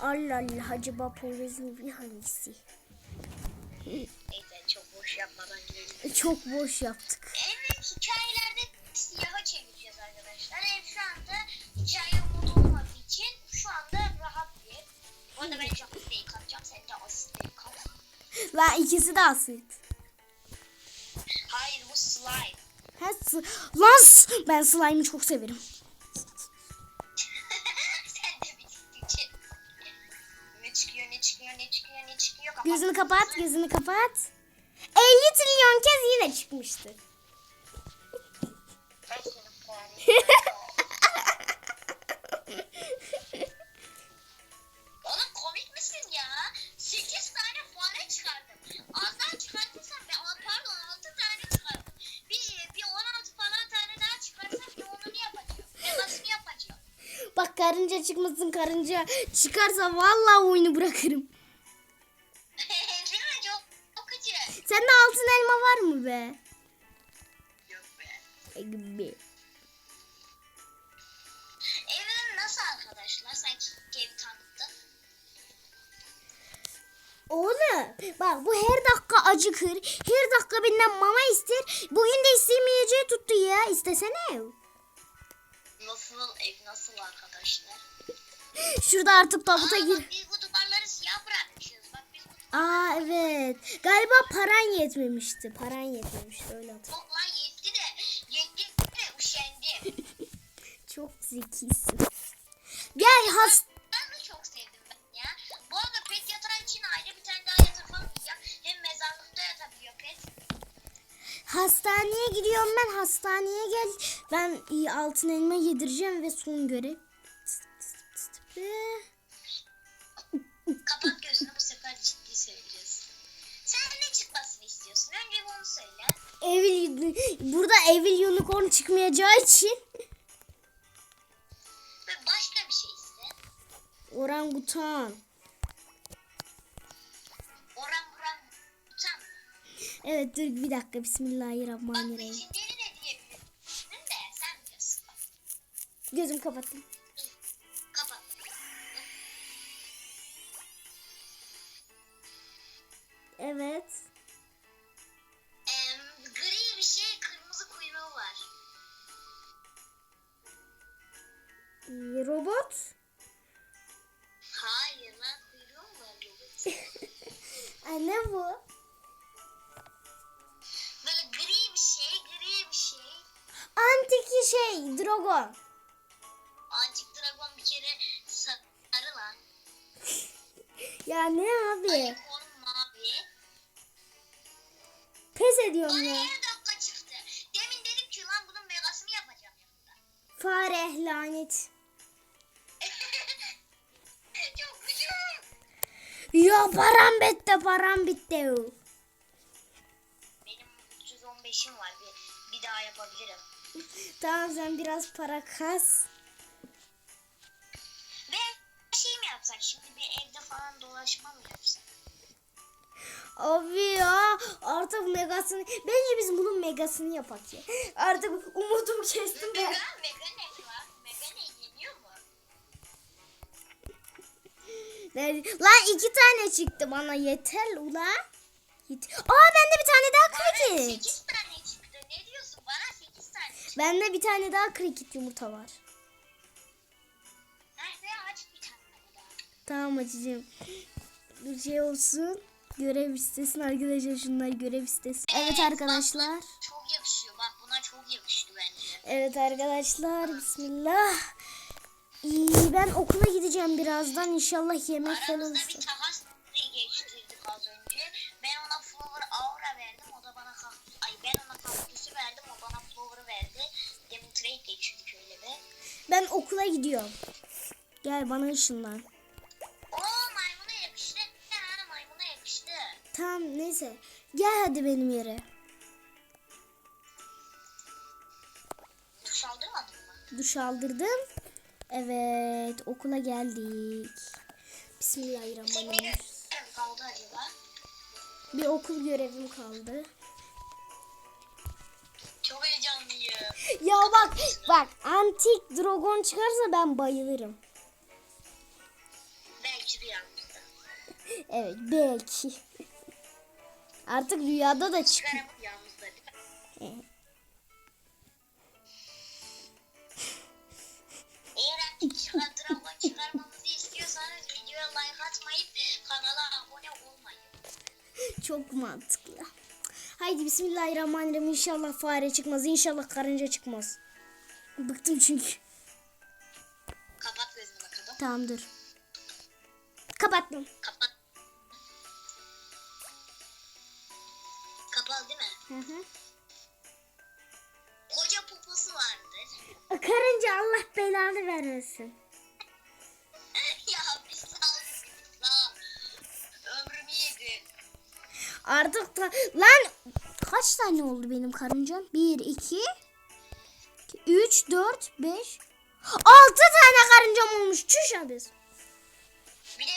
Allah Allah acaba Poyraz'ın bir hangisi? Neyse çok boş yapmadan gidelim. Çok boş yaptık. Evet hikayelerde siyaha çevireceğiz arkadaşlar. Evet şu anda hikaye modu olmadığı için şu anda rahat bir. Bu arada ben çok değil kalacağım. Sen de değil kal. Lan ikisi de asit. Hayır bu slime. Ha, s- Lan ben slime'ı çok severim. Çıkıyor ne çıkıyor ne çıkıyor ne çıkıyor. Kapat. Gözünü kapat, gözünü kapat. 50 trilyon kez yine çıkmıştır. Oğlum komik misin ya? 8 tane fare çıkardım. Azdan çıkartırsam ben pardon 6 tane çıkardım. Bir, bir 16 falan tane daha çıkarsam bir onunu yapacağım. Ben nasıl yapacağım? Bak karınca çıkmasın karınca çıkarsa vallahi oyunu bırakırım. Sende altın elma var mı be? Yok be. E Gibi. Evin nasıl arkadaşlar? Sanki evi tanıttın. Oğlum bak bu her dakika acıkır. Her dakika benden mama ister. Bugün de istemeyeceği tuttu ya. İstesene. Nasıl ev nasıl arkadaşlar? Şurada artık tabuta Aa, gir. bak Aa evet. Galiba paran yetmemişti. Paran yetmemişti öyle hatırlıyorum. Çok lan yetti de yetti de üşendi. Çok zekisin. Gel has Ben de çok sevdim ben ya. Bu arada pet yatağı için ayrı bir tane daha yatak almayacağım. Hem mezarlıkta yatabiliyor pet. hastaneye gidiyorum ben. Hastaneye gel. Ben iyi altın elma yedireceğim ve son görev. Ve- Kapat Sen ne çıkmasını istiyorsun? Önce bir onu söyle. Evil, burada Evil Unicorn çıkmayacağı için Ve başka bir şey iste. orangutan. Oran buran utan. Evet dur bir dakika Bak Bismillahirrahmanirrahim. legendary de sen biliyorsun. Gözüm kapattım. Evet. Em, gri bir şey kırmızı kuyruğu var. Ee, Robot. Hayır lan kuyruğu mu var robot? Ay ne bu? Böyle gri bir şey, gri bir şey. Antik şey Dragon. Antik dragon bir kere sarı lan. Ya ne abi? Unicorn Pes ediyorum Bana ya. her dakika çıktı. Demin dedim ki lan bunun megasını yapacağım yanında. Fare lanet. Çok güzel. Ya param bitti param bitti. Benim 315'im var. Bir, bir daha yapabilirim. Tamam sen biraz para kas. Ve şey mi yapsak şimdi bir evde falan dolaşma mı yapsak? Abi ya artık megasını bence biz bunun megasını yapak ya. Artık umudumu kestim Mega, ben. mega ne var? Mega ne yeniyor mu? Nerede- Lan iki tane çıktı bana yeter ulan. Yet- Aa bende bir tane daha Bana cricket. 8 tane çıktı. Ne diyorsun? Bana 8 tane çıktı. Bende bir tane daha cricket yumurta var. Nerede? Aç bir tane daha. Tamam açacağım. Bir şey olsun. Görev istesin arkadaşlar şunlar görev istesin. Evet arkadaşlar. Çok yakışıyor. Bak buna çok yakıştı bence. Evet arkadaşlar bismillah. İyi, ben okula gideceğim birazdan inşallah yemek falan Aramızda bir takas geçtirdik az önce. Ben ona flower aura verdim. O da bana kaktüs. Ay ben ona kaktüsü verdim. O bana flower'ı verdi. Demin trade geçirdik öyle be. Ben okula gidiyorum. Gel bana ışınlan. Tamam neyse. Gel hadi benim yere. Duş aldırmadın mı? Duş aldırdım. Evet okula geldik. Bismillahirrahmanirrahim. kaldı acaba? Bir okul görevim kaldı. Çok heyecanlıyım. Ya bak bak antik dragon çıkarsa ben bayılırım. Belki belki rüyamızda. Evet belki. Artık rüyada da çıkıyor. Çıkarım rüyamızda değil mi? Eğer artık çıkartıramı çıkarmamızı istiyorsanız videoya like atmayıp kanala abone olmayın. Çok mantıklı. Haydi bismillahirrahmanirrahim. İnşallah fare çıkmaz. İnşallah karınca çıkmaz. Bıktım çünkü. Kapat gözünü bakalım. Tamam dur. Kapattım. Kapat. Hı hı. Koca poposu vardır. Karınca Allah belanı vermesin. ya bir sal. La. Ömrümü yedi. Artık da... Lan kaç tane oldu benim karıncam? 1, 2, 3, 4, 5, 6 tane karıncam olmuş. Çüş abi. Bir de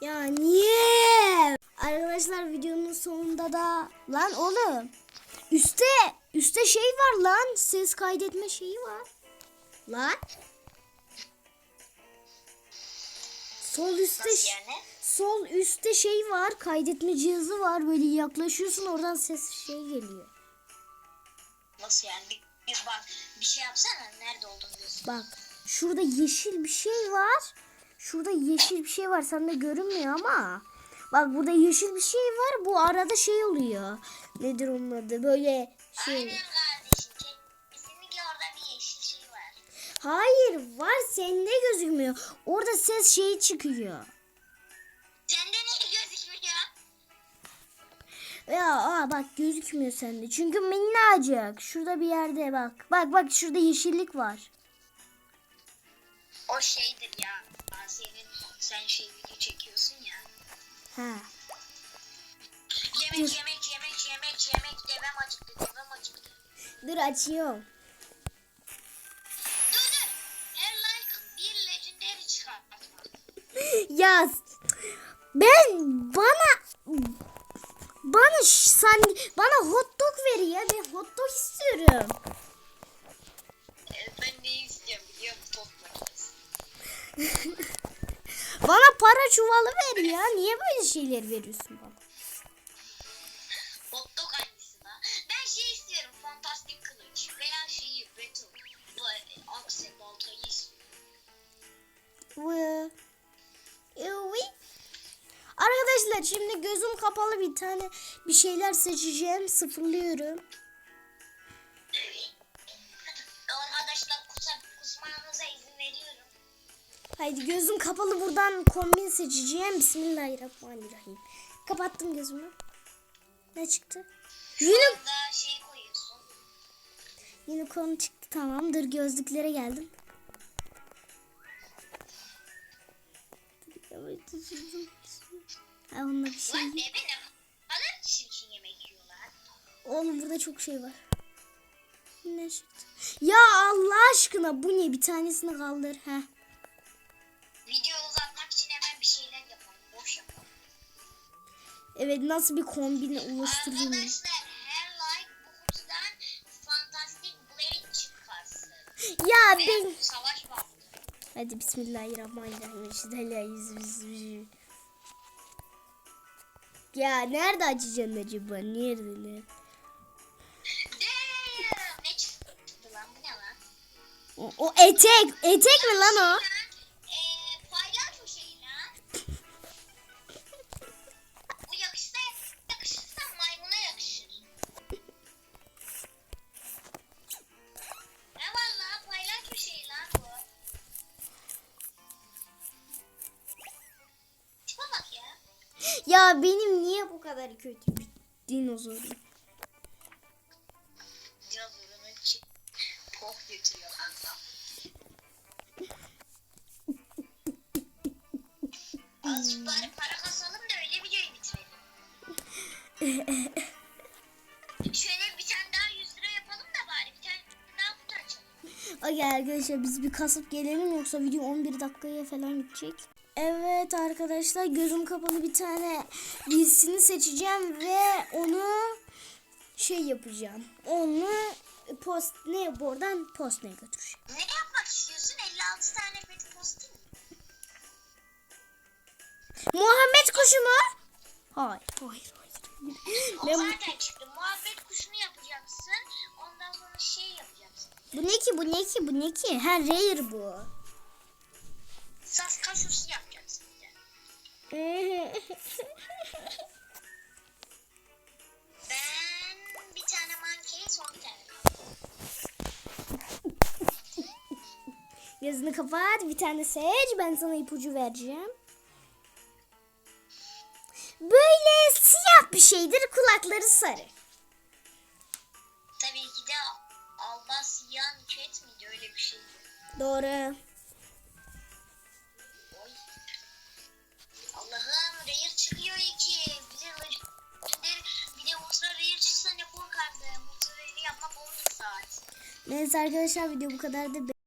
Ya niye? Arkadaşlar videonun sonunda da lan oğlum üstte üstte şey var lan ses kaydetme şeyi var. Lan sol üstte yani? sol üstte şey var kaydetme cihazı var böyle yaklaşıyorsun oradan ses şey geliyor. Nasıl yani? Bir, bir bak bir şey yapsana. Nerede olduğunu biliyorsun. Bak şurada yeşil bir şey var. Şurada yeşil bir şey var. Sende görünmüyor ama. Bak burada yeşil bir şey var. Bu arada şey oluyor. Nedir onun adı? Böyle şey. Aynen kardeşim. Kesinlikle orada bir yeşil şey var. Hayır var sende gözükmüyor. Orada ses şeyi çıkıyor. Sende niye gözükmüyor? Ya aa bak gözükmüyor sende. Çünkü minnacık. Şurada bir yerde bak. Bak bak şurada yeşillik var. O şeydir ya. Sen şey video çekiyorsun ya. Ha. Yemek yemek yemek yemek yemek devem acıktı devem acıktı. Dur açıyorum. Dur dur. Her like bir legendary çıkartma. Ya ben bana bana sen bana hot dog ver ya ben hot dog istiyorum. Ee, ben ne istiyorum biliyor musun? Tost makinesi. Bana para çuvalı ver ya. Niye böyle şeyler veriyorsun bana? Hangisi lan? Ben şey istiyorum. Fantastik kılıç. Veya şeyi battle. Bu akse baltayı istiyorum. Arkadaşlar şimdi gözüm kapalı bir tane bir şeyler seçeceğim. Sıfırlıyorum. Haydi gözüm kapalı buradan kombin seçeceğim. Bismillahirrahmanirrahim. Kapattım gözümü. Ne çıktı? Yine Burada şey. Unicorn çıktı tamamdır gözlüklere geldim. Ha onunla bir şey. Kadar çirkin yemek yiyorlar. Oğlum burada çok şey var. Ne çıktı? Ya Allah aşkına bu ne? Bir tanesini kaldır. Heh. Evet nasıl bir kombin. Arkadaşlar her like Blade çıkarsın. Ya Ve ben... savaş var. Hadi bismillahirrahmanirrahim. Eşhedü yüz yüz yüz. Ya nerede açacaksın acaba? Nerede ne? O, o etek. Etek mi lan o? Ya benim niye bu kadar kötü bir dinozorum? Dinozorunun çi poh götürüyor kanka. Para kasalım da öyle videoyu bitirelim. Şöyle bir tane daha 100 lira yapalım da bari bir tane daha kutu açalım. Okey arkadaşlar biz bir kasıp gelelim yoksa video 11 dakikaya falan gidecek. Evet arkadaşlar gözüm kapalı bir tane birisini seçeceğim ve onu şey yapacağım. Onu post ne buradan postaya götüreceğim. Ne yapmak istiyorsun? 56 tane pet postin. Muhammed kuşu mu? Hayır, hayır, hayır. O zaten çıktı. Muhabbet kuşunu yapacaksın. Ondan sonra şey yapacaksın. Bu ne ki? Bu ne ki? Bu ne ki? Ha rare bu. Sas kaşusu yapacaksın. Ben bir tane mankey son. Gözünü kapat. Bir tane seç. Ben sana ipucu vereceğim. Böyle siyah bir şeydir. Kulakları sarı. Tabii ki de Albasyan Cat miydi öyle bir şeydi. Doğru. Neyse arkadaşlar video bu kadardı.